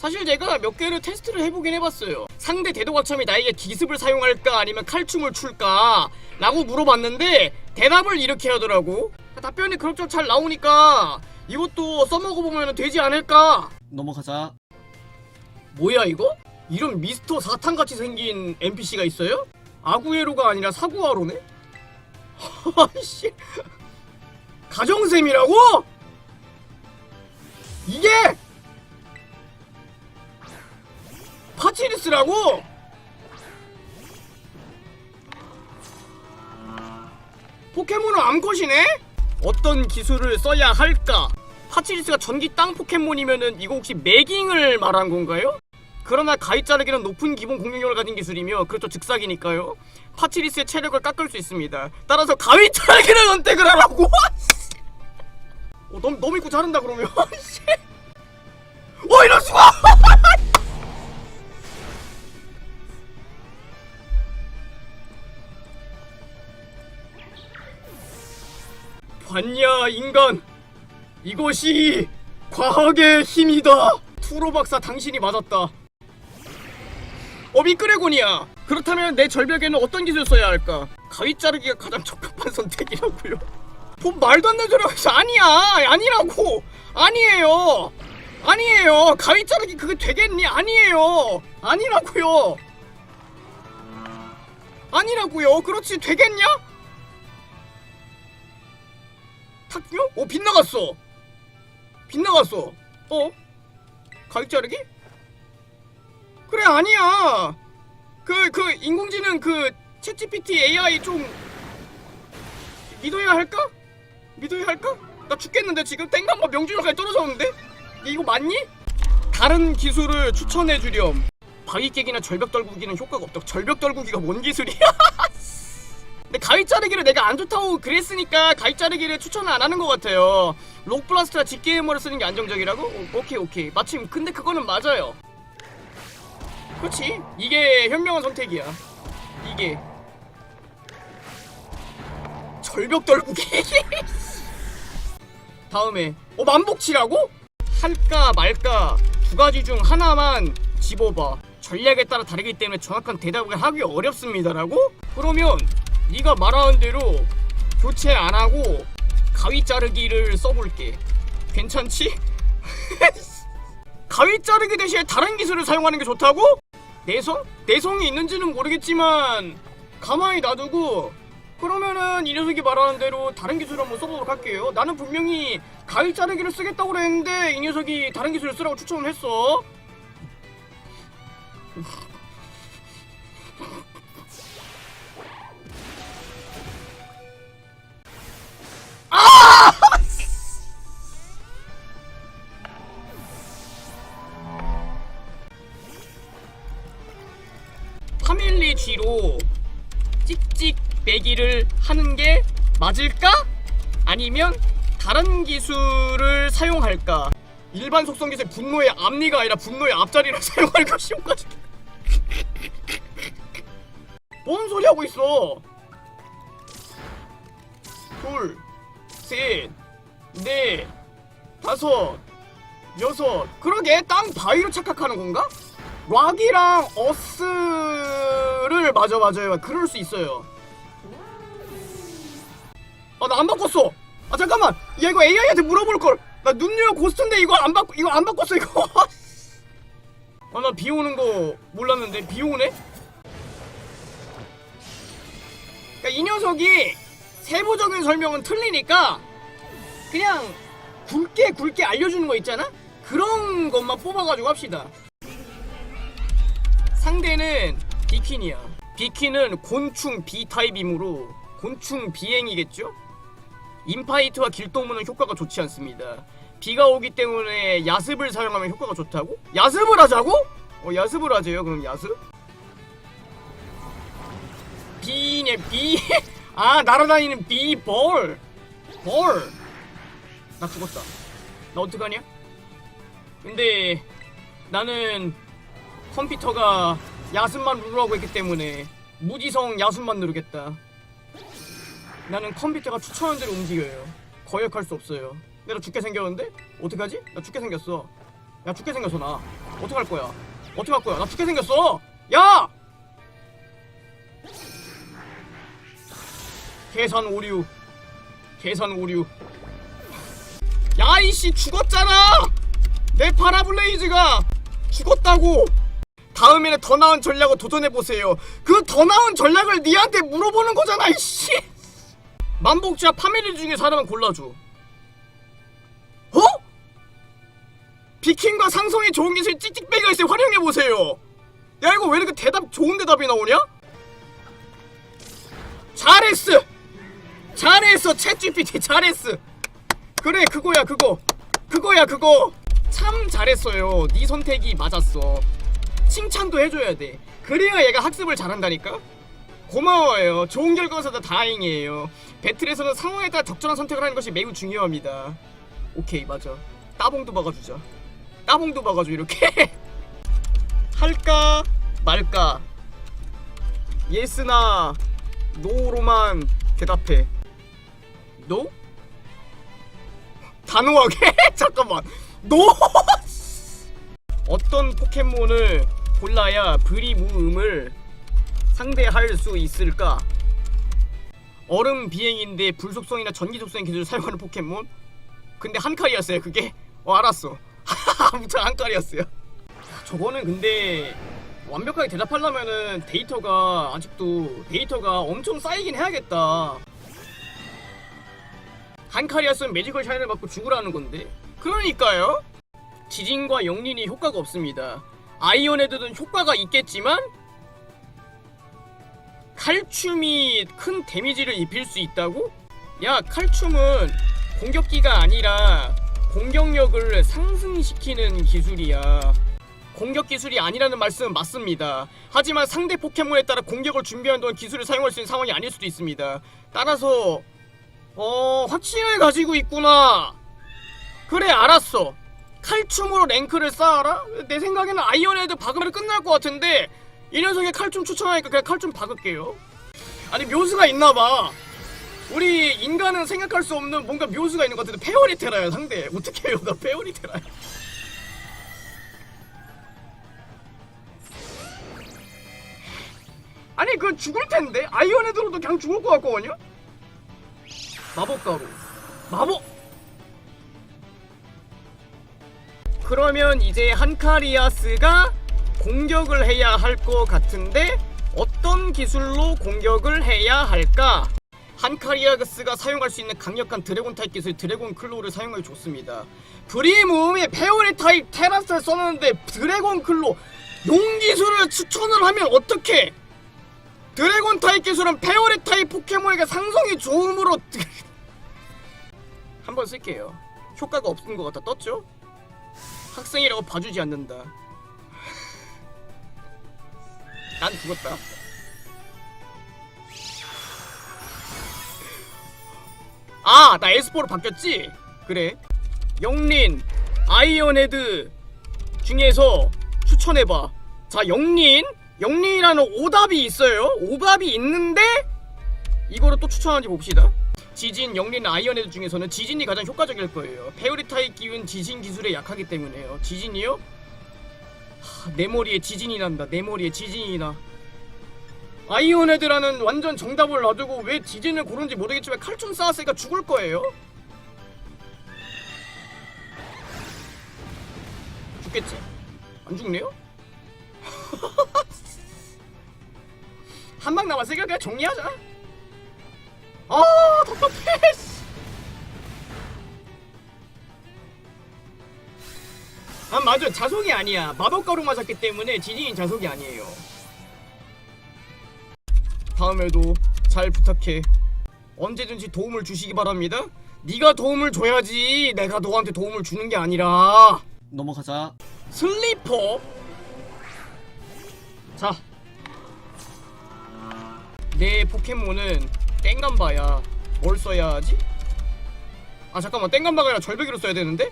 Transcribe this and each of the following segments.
사실 제가 몇 개를 테스트를 해보긴 해봤어요. 상대 대도과첨이 나에게 기습을 사용할까 아니면 칼춤을 출까 라고 물어봤는데 대답을 이렇게 하더라고. 답변이 그럭저럭 잘 나오니까 이것도 써먹어보면 되지 않을까? 넘어가자. 뭐야 이거? 이런 미스터 사탄같이 생긴 NPC가 있어요? 아구에로가 아니라 사구아로네? 아이씨 가정샘이라고? 이게 파치리스라고? 포켓몬은 암컷이네? 어떤 기술을 써야 할까? 파치리스가 전기 땅 포켓몬이면은 이거 혹시 매깅을 말한 건가요? 그러나 가위 자르기는 높은 기본 공격력을 가진 기술이며 그렇죠 즉사기니까요 파치리스의 체력을 깎을 수 있습니다 따라서 가위 자르기를 선택을 하라고 어, 너무 너무 입고 자른다 그러면 씨. 어 이럴 수가 봤냐 인간. 이것이 과학의 힘이다. 투로 박사 당신이 맞았다. 어 미끄레곤이야. 그렇다면 내 절벽에는 어떤 기술 써야 할까? 가위 자르기가 가장 적합한 선택이라고요. 본 말도 안 되는 소리 하면서 아니야. 아니라고. 아니에요. 아니에요. 가위 자르기 그게 되겠니? 아니에요. 아니라고요. 아니라고요. 그렇지 되겠냐 탁요? 어 빗나갔어 빗나갔어 어? 가위 자르기? 그래 아니야 그그 인공지능 그 챗GPT AI 좀 믿어야 할까? 믿어야 할까? 나 죽겠는데 지금 땡간과 명중률까지 떨어졌는데 이거 맞니? 다른 기술을 추천해 주렴 바위 깨기나 절벽 떨구기는 효과가 없다 절벽 떨구기가 뭔 기술이야 근데 가위 자르기를 내가 안 좋다고 그랬으니까 가위 자르기를 추천을 안 하는 것 같아요. 록블라스트나 직게이머를 쓰는 게 안정적이라고? 오, 오케이 오케이. 마침 근데 그거는 맞아요. 그렇지? 이게 현명한 선택이야. 이게. 절벽 떨구기 다음에 어 만복치라고? 할까 말까 두 가지 중 하나만 집어봐. 전략에 따라 다르기 때문에 정확한 대답을 하기 어렵습니다라고? 그러면 네가 말하는 대로 교체 안 하고 가위 자르기를 써볼게 괜찮지? 가위 자르기 대신에 다른 기술을 사용하는 게 좋다고? 내성? 내성이 있는지는 모르겠지만 가만히 놔두고 그러면은 이 녀석이 말하는 대로 다른 기술을 한번 써보도록 할게요 나는 분명히 가위 자르기를 쓰겠다고 그랬는데 이 녀석이 다른 기술을 쓰라고 추천을 했어 파밀리 쥐로 찍찍 빼기를 하는 게 맞을까? 아니면 다른 기술을 사용할까? 일반 속성 기술 분노의 앞니가 아니라 분노의 앞자리를 사용할 것이 효과적. 뭔 소리 하고 있어? 둘, 셋, 넷, 다섯, 여섯. 그러게 땅 바위로 착각하는 건가? 락이랑 어스를 맞아 맞아요. 그럴 수 있어요. 아 나 안 바꿨어. 아 잠깐만. 야 이거 AI한테 물어볼 걸. 나 눈누어 고스트인데 이거 안 바, 이거 안 바꿨어 이거. 아 나 비 오는 거 몰랐는데 비 오네. 그러니까 이 녀석이 세부적인 설명은 틀리니까 그냥 굵게 굵게 알려주는 거 있잖아. 그런 것만 뽑아가지고 합시다. 상대는 비킨이야. 비킨은 곤충 B 타입이므로 곤충 비행이겠죠? 인파이트와 길동무는 효과가 좋지 않습니다. 비가 오기 때문에 야습을 사용하면 효과가 좋다고? 야습을 하자고? 어 야습을 하재요 그럼 야습? 비네 비. 아 날아다니는 비 볼. 볼. 나 죽었다. 나 어떡하냐? 근데 나는 컴퓨터가 야습만 누르라고 했기 때문에 무지성 야습만 누르겠다. 나는 컴퓨터가 추천한 대로 움직여요. 거역할 수 없어요. 내가 죽게 생겼는데? 어떡하지? 나 죽게 생겼어. 야 죽게 생겼어 나 어떡할 거야 어떡할 거야 나 죽게 생겼어 야 계산 오류. 계산 오류. 야 이씨 죽었잖아! 내 파라블레이즈가 죽었다고! 다음에는 더 나은 전략을 도전해보세요. 그 더 나은 전략을 니한테 물어보는 거잖아 이씨! 만복자 파밀리 중에 사람을 골라줘. 어? 비킹과 상성이 좋은 기술 찍찍배가 있어 활용해보세요. 야 이거 왜 이렇게 대답 좋은 대답이 나오냐? 잘했어 잘했어 챗GPT 잘했어. 그래 그거야 그거. 그거야 그거. 참 잘했어요. 네 선택이 맞았어. 칭찬도 해줘야 돼. 그래야 얘가 학습을 잘한다니까? 고마워요. 좋은 결과가 다행이에요. 배틀에서는 상황에 따라 적절한 선택을 하는 것이 매우 중요합니다. 오케이 맞아. 따봉도 박아주자. 따봉도 박아줘 이렇게. 할까? 말까? 예스나 노로만 대답해 노? 단호하게? 잠깐만 노? 어떤 포켓몬을 골라야 브리무음을 상대할 수 있을까? 얼음 비행인데 불 속성이나 전기 속성 기술을 사용하는 포켓몬? 근데 한 칼이었어요 그게? 어 알았어 아무튼 한 칼이었어요 저거는 근데 완벽하게 대답하려면은 데이터가 아직도 데이터가 엄청 쌓이긴 해야겠다 한 칼이었으면 매지컬 샤인을 받고 죽으라는 건데 그러니까요 지진과 영린이 효과가 없습니다 아이언헤드는 효과가 있겠지만 칼춤이 큰 데미지를 입힐 수 있다고? 야 칼춤은 공격기가 아니라 공격력을 상승시키는 기술이야 공격 기술이 아니라는 말씀은 맞습니다. 하지만 상대 포켓몬에 따라 공격을 준비하는 동안 기술을 사용할 수 있는 상황이 아닐 수도 있습니다. 따라서 어 확신을 가지고 있구나. 그래 알았어. 칼춤으로 랭크를 쌓아라? 내 생각에는 아이언헤드 박으면 끝날 것 같은데 이 녀석의 칼춤 추천하니까 그냥 칼춤 박을게요. 아니 묘수가 있나봐. 우리 인간은 생각할 수 없는 뭔가 묘수가 있는 것 같은데 페어리테라야 상대. 어떻게 해요? 나 페어리테라야. 아니 그 죽을 텐데 아이언헤드로도 그냥 죽을 것 같거든요. 마법가루 마법. 그러면 이제 한카리아스가 공격을 해야 할 것 같은데 어떤 기술로 공격을 해야 할까? 한카리아스가 사용할 수 있는 강력한 드래곤 타입 기술 드래곤 클로를 사용하기 좋습니다. 브리무음이 페어리 타입 테라스를 썼는데 드래곤 클로 용 기술을 추천을 하면 어떻게? 드래곤 타입 기술은 페어리 타입 포켓몬에게 상성이 좋음으로 한번 쓸게요. 효과가 없는 것 같아 떴죠? 학생이라고 봐주지 않는다. 난 죽었다. 아, 나 에스포로 바뀌었지? 그래. 영린, 아이언헤드 중에서 추천해봐. 자, 영린, 영린이라는 오답이 있어요. 오답이 있는데 이거를 또 추천하는지 봅시다. 지진, 영린, 아이언헤드 중에서는 지진이 가장 효과적일 거예요. 페어리 타입 기운 지진 기술에 약하기 때문에요. 지진이요? 하, 내 머리에 지진이 난다. 내 머리에 지진이 나. 아이언헤드라는 완전 정답을 놔두고 왜 지진을 고른지 모르겠지만 칼춤 쌓았으니까 죽을 거예요. 죽겠지? 안 죽네요? 한 방 남았으니까 그냥 정리하자. 아 답답해. 씨. 아 맞아 자석이 아니야 마법가루 맞았기 때문에 지진이 자석이 아니에요. 다음에도 잘 부탁해. 언제든지 도움을 주시기 바랍니다. 네가 도움을 줘야지 내가 너한테 도움을 주는 게 아니라. 넘어가자. 슬리퍼. 내 포켓몬은 땡감바야. 뭘 써야 하지? 아 잠깐만. 땡감바가 아니라 절벽이로 써야 되는데?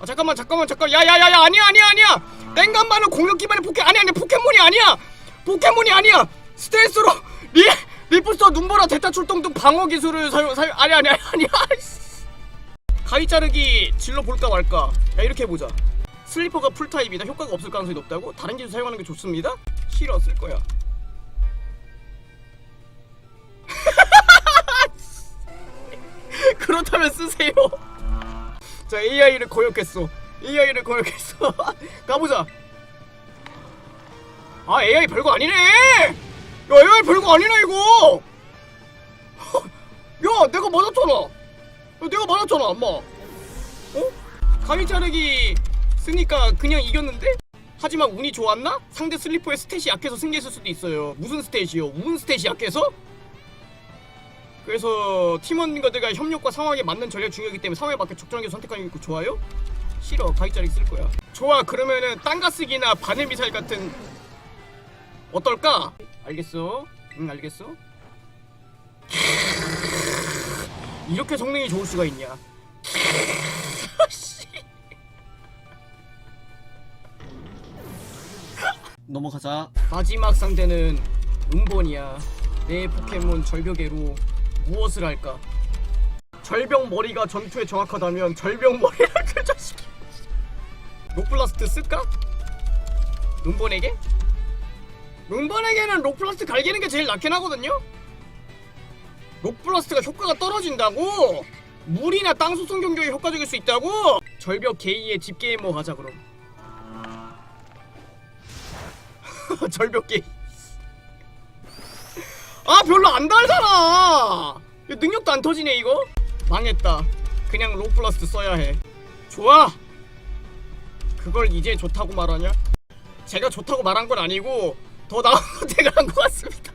아 잠깐만 잠깐만 잠깐. 야야야야 아니야 아니야 아니야. 땡감바는 공격 기반의 포켓 아니 아니 포켓몬이 아니야. 포켓몬이 아니야. 스텔스로 리 리프스터 눈보라 대타 출동 등 방어 기술을 사용 사용 아니 아니 아니 아니야. 가위 자르기 질러 볼까 말까. 야 이렇게 해보자. 슬리퍼가 풀타입이다. 효과가 없을 가능성이 높다고? 다른 기술 사용하는 게 좋습니다? 싫어 쓸 거야 그렇다면 쓰세요 자 AI를 거역했어 AI를 거역했어 가보자 아 AI 별거 아니네 야 AI 별거 아니네 이거 야 내가 맞았잖아 야, 내가 맞았잖아 엄마 어? 가위 자르기 쓰니까 그냥 이겼는데? 하지만 운이 좋았나? 상대 슬리퍼의 스탯이 약해서 승리했을 수도 있어요 무슨 스탯이요? 운 스탯이 약해서? 그래서 팀원들과 협력과 상황에 맞는 전략이 중요하기 때문에 상황에 맞게 적절하게 선택하는 게 좋아요? 싫어. 가위 자르기 쓸 거야. 좋아. 그러면은 땅가스기나 바늘 미사일 같은 어떨까? 알겠어? 응 알겠어? 이렇게 성능이 좋을 수가 있냐? 씨. 넘어가자. 마지막 상대는 음본이야. 내 포켓몬 절벽에로 무엇을 할까 절벽 머리가 전투에 정확하다면 절벽 머리를 그 자식이 록블라스트 쓸까? 음본에게? 음본에게는 록블라스트 갈기는 게 제일 낫긴 하거든요 록블라스트가 효과가 떨어진다고? 물이나 땅 수송 경기에 효과적일 수 있다고? 절벽 게이의 집게임머 가자 그럼 절벽 게이 아 별로 안 달잖아. 능력도 안 터지네 이거? 망했다. 그냥 록블라스트 써야 해. 좋아. 그걸 이제 좋다고 말하냐? 제가 좋다고 말한 건 아니고 더 나은 선택을 한 것 같습니다.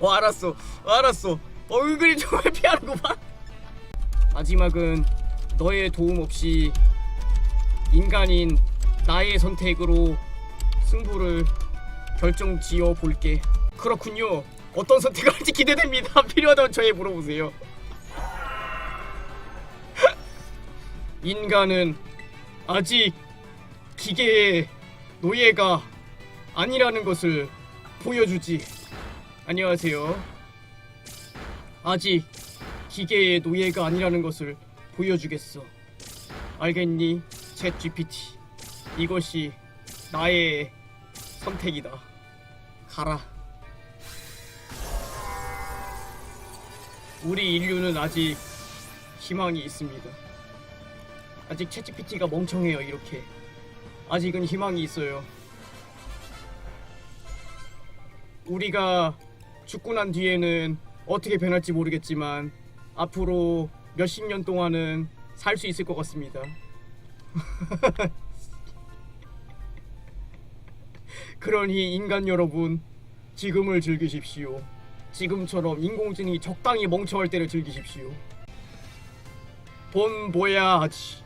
어 알았어. 어, 알았어. 어 은근히 정말 피하는구만. 마지막은 너의 도움 없이 인간인 나의 선택으로 승부를 결정 지어 볼게 그렇군요 어떤 선택을 할지 기대됩니다 필요하다면 저에게 물어보세요 인간은 아직 기계의 노예가 아니라는 것을 보여주지 안녕하세요. 아직 기계의 노예가 아니라는 것을 보여주겠어. 알겠니? 챗 GPT. 이것이 나의 선택이다. 가라. 우리 인류는 아직 희망이 있습니다. 아직 챗 GPT가 멍청해요, 이렇게. 아직은 희망이 있어요. 우리가 죽고 난 뒤에는 어떻게 변할지 모르겠지만 앞으로 몇십 년 동안은 살 수 있을 것 같습니다. 그러니 인간 여러분 지금을 즐기십시오. 지금처럼 인공지능이 적당히 멍청할 때를 즐기십시오. 본 보야지.